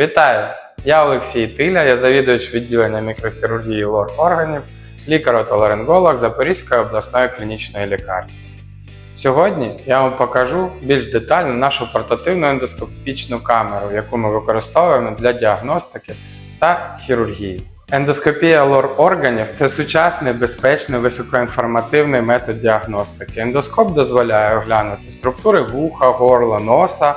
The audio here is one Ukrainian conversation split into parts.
Вітаю! Я Олексій Тиля, я завідувач відділення мікрохірургії лор органів, лікар-отоларинголог Запорізької обласної клінічної лікарні. Сьогодні я вам покажу більш детально нашу портативну ендоскопічну камеру, яку ми використовуємо для діагностики та хірургії. Ендоскопія лор органів це сучасний, безпечний, високоінформативний метод діагностики. Ендоскоп дозволяє оглянути структури вуха, горла, носа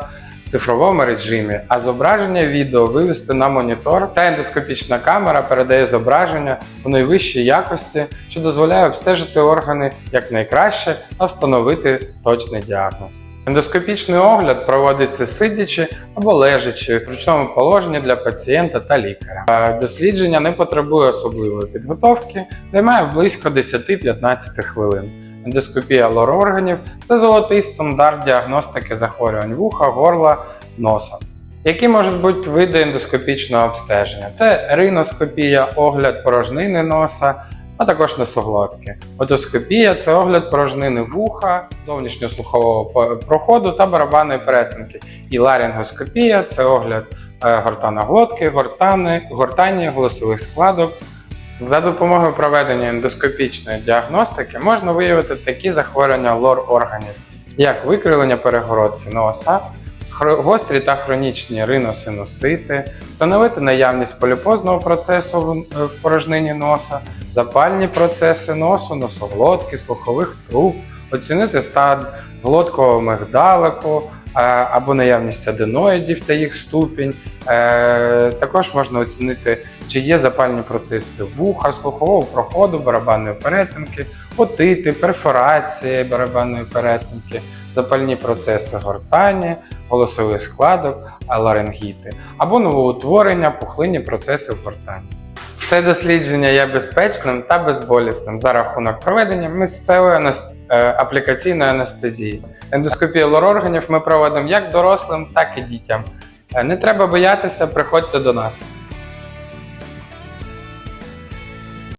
цифровому режимі, а зображення відео вивести на монітор. Ця ендоскопічна камера передає зображення у найвищій якості, що дозволяє обстежити органи якнайкраще та встановити точний діагноз. Ендоскопічний огляд проводиться сидячи або лежачи в ручному положенні для пацієнта та лікаря. Е, Дослідження не потребує особливої підготовки, займає близько 10-15 хвилин. Ендоскопія лор органів це золотий стандарт діагностики захворювань вуха, горла, носа. Які можуть бути види ендоскопічного обстеження? Це риноскопія, огляд порожнини носа, а також носоглотки. Отоскопія це огляд порожнини вуха, зовнішньослухового проходу та барабанної перетинки. І ларінгоскопія це огляд е, гортана глотки, гортани, гортання голосових складок. За допомогою проведення ендоскопічної діагностики можна виявити такі захворювання лор органів, як викривлення перегородки носа, гострі та хронічні риносинусити, встановити наявність поліпозного процесу в- порожнині носа, запальні процеси носу, носоглотки, слухових труб, оцінити стан глоткового мигдалику або наявність аденоїдів та їх ступінь. Е, Також можна оцінити, чи є запальні процеси вуха, слухового проходу, барабанної перетинки, отити, перфорації барабанної перетинки, запальні процеси гортані, голосових складок, ларингіти, або новоутворення, пухлинні процеси в. Це дослідження є безпечним та безболісним за рахунок проведення місцевої анес- е, аплікаційної анестезії. Ендоскопію лор-органів ми проводимо як дорослим, так і дітям. Е, Не треба боятися, приходьте до нас.